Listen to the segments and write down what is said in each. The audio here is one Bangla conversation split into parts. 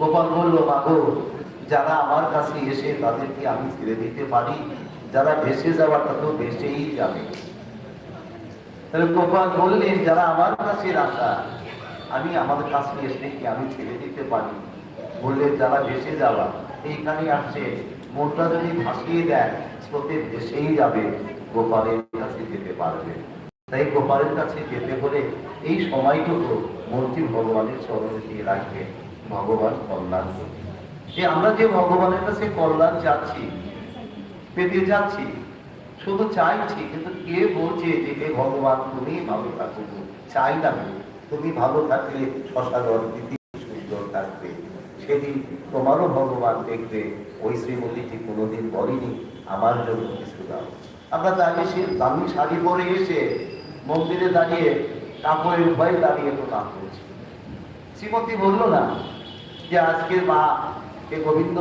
গোপাল বলল মাগো যারা আমার কাছে এসে তাদেরকে আমি ছেড়ে দিতে পারি, যারা ভেসে যাওয়াটা তো ভেসেই যাবে। গোপাল বললেন, যারা আমার কাছে আসা, আমি আমার কাছে এসে কি আমি ছেড়ে দিতে পারি? বললেন, যারা ভেসে যাওয়া, এইখানে আসছে মনটা যদি ভাসিয়ে দেয় স্রোতে ভেসেই যাবে, গোপালের কাছে যেতে পারবে। তাই গোপালের কাছে যেতে হলে এই সময়টুকু মূর্তি ভগবানের চরণে দিয়ে রাখবে ভগবান কল্যাণ। যে আমরা যে ভগবানের কাছে কল্যাণ চাচ্ছি, পেতে যাচ্ছি শুধু চাইছি, কিন্তু কে বলছে যে হে ভগবান, তুমি ভালো থাকো, চাই না তুমি ভালো থাকলে শশাগর দিদি সুন্দর থাকবে। সেদিন তোমারও ভগবান দেখবে, ওই শ্রীমতীটি কোনোদিন বলেনি, আমার জন্য কিছু দাও। আমরা দাঁড়িয়ে সে দামি শাড়ি পরে এসে মন্দিরে দাঁড়িয়ে কাপড়ের ভয়ে দাঁড়িয়ে নাম করছি। শ্রীমতী বলল না যে আজকে মা হে গোবিন্দ,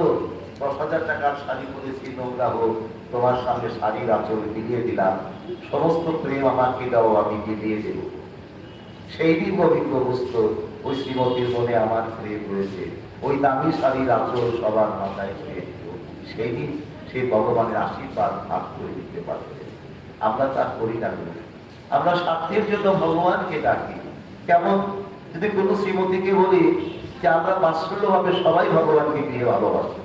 দশ হাজার টাকার শাড়ি পরেছি, নোংরা হোক, তোমার সামনে শাড়ির আঁচল বিলিয়ে দিলাম, সমস্ত প্রেম আমাকে দাও, আমি বিলিয়ে দেব। সেই দিন গোবিন্দ বুঝত, ওই শ্রীমতীর মনে আমার প্রেম রয়েছে, ওই দামি শাড়ির আঁচল সবার মাথায় দিল। সেই দিন সেই ভগবানের আশীর্বাদ ভাগ করে দিতে পারবে। আমরা তা করি না। আমরা স্বার্থের জন্য ভগবানকে ডাকি। কেমন? যদি কোনো শ্রীমতীকে বলি যে আমরা বাৎসল্য ভাবে সবাই ভগবানকে গিয়ে ভালোবাসি।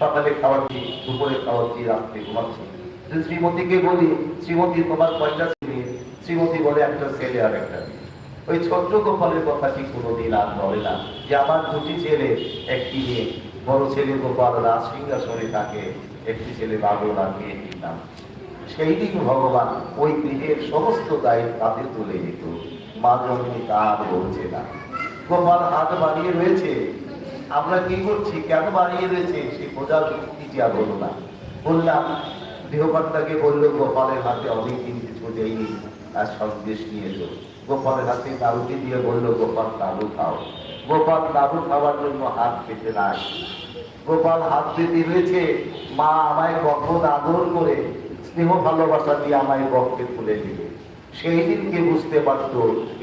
সকালে খাওয়াচ্ছি দুপুরে খাওয়াচ্ছি রাত্রে ঘুমাচ্ছি? যদি শ্রীমতীকে বলি, শ্রীমতী, তোমার কয়টা ছেলে? শ্রীমতী বলে, একটা ছেলে আর একটা ওই ছোট্ট গোপালের কথা কি কোনোদিন আর বলে না যে আমার দুটি ছেলে, একটি মেয়ে। বড় ছেলে গোপাল রাজ সিংহাসনে থাকে, একটি ছেলে বাবুল আর মেয়েটির নাম। সেই দিন ভগবান ওই গৃহের সমস্ত দায়িত্ব তাতে তুলে নিত মা জন্মী তার বলছে না। গোপাল হাত বাড়িয়ে রয়েছে। আমরা কি করছি? কেন বাড়িয়ে রয়েছে? সেই বোঝার যুক্তিটি আর হলো না। বললাম গৃহকর্তাকে বলল, গোপালের হাতে অনেক দিন কিছু দেয়নি আর সন্দেশ নিয়ে এলো। গোপালের হাতে দারুটি দিয়ে বলল, গোপাল দারু খাও। গোপাল দারু খাওয়ার জন্য হাত পেতে নাই। গোপাল হাত পেতে রয়েছে। মা আমায় কখন আদর করে স্নেহ ভালোবাসা দিয়ে আমায় বক্ষে তুলে দিবে সেই দিনকে বুঝতে পারত,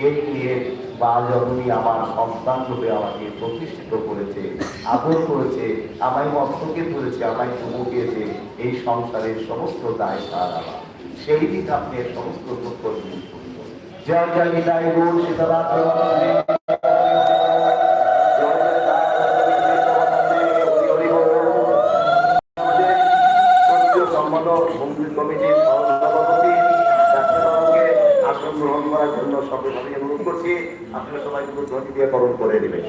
এই নিয়ে বা জননী আমার সন্তান রূপে আমাকে প্রতিষ্ঠিত করেছে, আদর করেছে, আমায় মস্তকে ধরেছে, আমায় চুমু দিয়েছে, এই সংসারের সমস্ত দায় তার আমার। সেই দিক আপনি সমস্ত দুঃখ জয় জয় বিদায় গুণ সীতারাম আপনারা সবাই কিন্তু ধ্বনি দিয়ে করণ করে নেবেন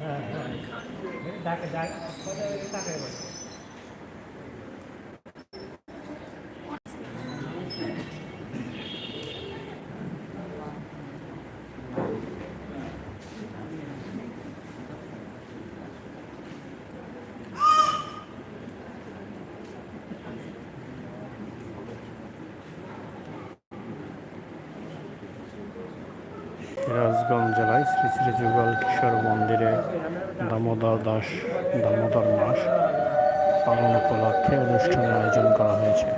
হ্যাঁ হ্যাঁ। ডাকে ডাক। টাকা সিরাজগঞ্জ জেলায় শ্রী শ্রী যুগল কিশোর মন্দিরে দামোদর দাস দামোদর মাস পালন উপলক্ষে অনুষ্ঠানের আয়োজন করা হয়েছে।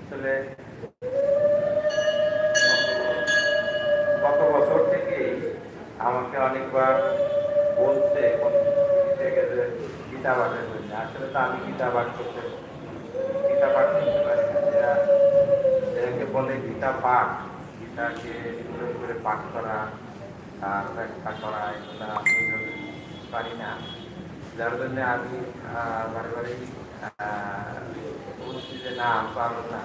আসলে গত বছর থেকে আমাকে অনেকবার বলছে থেকে যে গীতা পাঠের জন্য আসলে তো আমি গীতা পাঠ করতে গীতা পাঠ করতে পারি না। এরা এটাকে বলে গীতা পাঠ গীতাকে সুন্দর করে পাঠ করা আর ব্যাখ্যা করা, এগুলো আমি পারি না। যার জন্য আমি বারে বারে বলছি যে না আমি পারব না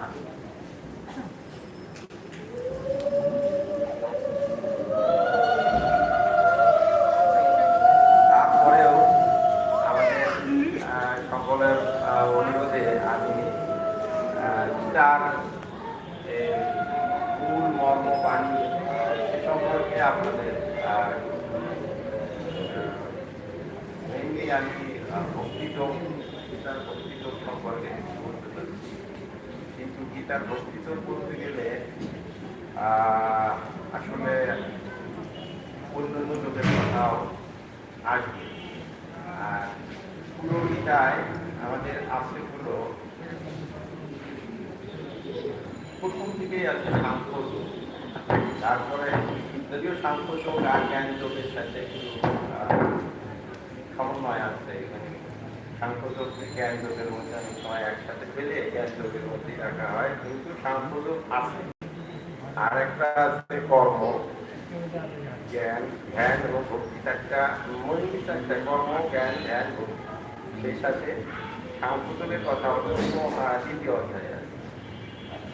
তারপরেও আমাদের সকলের অনুরোধে আমি তার ফুল আমি বক্তৃত গীতার ভক্তিযোগ সম্পর্কে কিছু বলতে চাচ্ছি কিন্তু গীতার ভক্তিযোগ বলতে গেলে আসলে অন্যান্য যোগের কথাও আসবে। পুরো গীতায় আমাদের আছে হলো প্রথম থেকেই আছে সাংখ্য তারপরে যদিও সাংখ্য যোগ আর জ্ঞান যোগের সাথে সমন্বয় আছে এখানে। সাংখ্য যোগ জ্ঞান যোগের মধ্যে অনেক সময় একসাথে যোগের মধ্যে রাখা হয়, কিন্তু যোগ আছে। আর একটা আছে কর্ম। জ্ঞান, ধ্যান এবং ভক্তি একটা মৌলিক একটা কর্ম, জ্ঞান, ধ্যান, ভক্তি। সেই সাথে কথা হলো দ্বিতীয় অধ্যায়।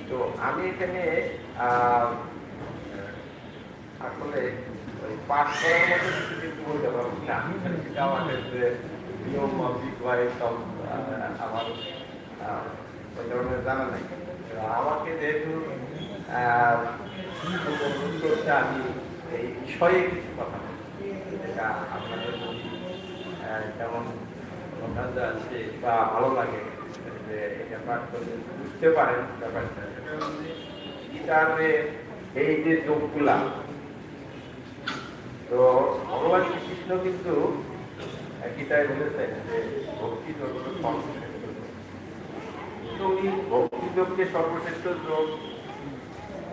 তো আমি এখানে আসলে পাঠ করার মতো কিছু বলতে পারব না। নিয়ম মাফিক হয় সব আমার ওই ধরনের জানা নাই আমাকে যেহেতু করছে আমি এই বিষয়ে কিছু কথা। যেটা আপনাদের প্রতি যেমন অন্যান্য আছে বা ভালো লাগে যে এটা পাঠ করলে বুঝতে পারেন ব্যাপারটা হচ্ছে এই যে যোগগুলা তো ভগবান শ্রীকৃষ্ণ কিন্তু গীতায় বলেছেন যে ভক্তি যোগ হল সর্বশ্রেষ্ঠ। তো উনি ভক্তি যোগকে সর্বশ্রেষ্ঠ যোগ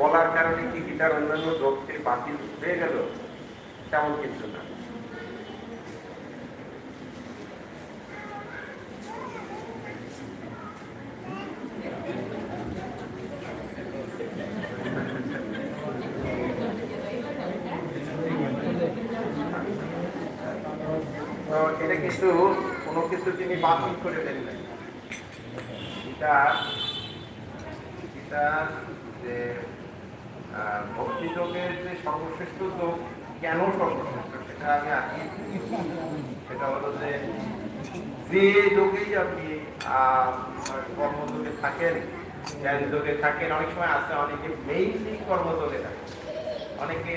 বলার কারণে কি গীতার অন্যান্য যোগকে বাতিল হয়ে গেল? তেমন কিন্তু না তো এটা কিন্তু কোনো কিছু তিনি বাতিল করে দেন নাই। এটা এটা যে ভক্তি যোগের যে সর্বশ্রেষ্ঠ যোগ কেন সর্বশ্রেষ্ঠ সেটা আমি সেটা হলো যে যে যোগেই আপনি কর্মযোগে থাকেন জ্ঞান যোগে থাকেন, অনেক সময় আছে অনেকে মেইনলি কর্মযোগে থাকে। অনেকে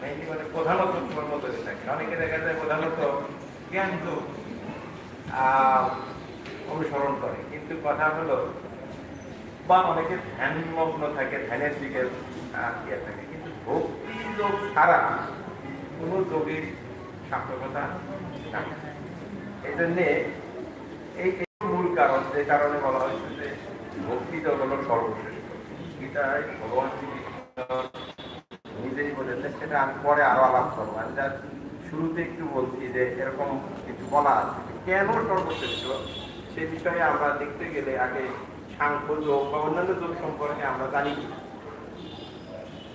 মেইনলি মানে প্রধানত কর্মযোগে থাকে। অনেকে দেখা যায় প্রধানত জ্ঞান যোগ অনুসরণ করে। কিন্তু কথা হলো, বা অনেকে ধ্যানমগ্ন থাকে ধ্যানের দিকে ইয়ে থাকে। কিন্তু ভক্তি যোগ ছাড়া কোনো যোগের সার্থকতা এই জন্যে এই মূল কারণ, যে কারণে বলা হয়েছে যে ভক্তি যোগ হলো সর্বশ্রেষ্ঠ। গীতায় ভগবান নিজেই বলেছেন, সেটা আমি পরে আরও আলাপ করব। আমি শুরুতে একটু বলছি যে এরকম কিছু বলা আছে। কেন সর্বশ্রেষ্ঠ সে বিষয়ে আমরা দেখতে গেলে আগে সাংখ্য যোগ বা অন্যান্য যোগ সম্পর্কে আমরা জানি।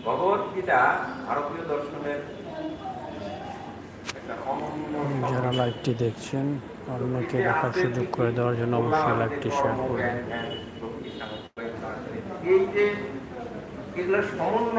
ভগবত গীতা ভারতীয় দর্শনের যারা লাইভটি দেখছেন অন্যকে দেখার সুযোগ করে দেওয়ার জন্য অবশ্যই লাইভটি শেয়ার করবেন। এই যে এগুলো সমন্বয়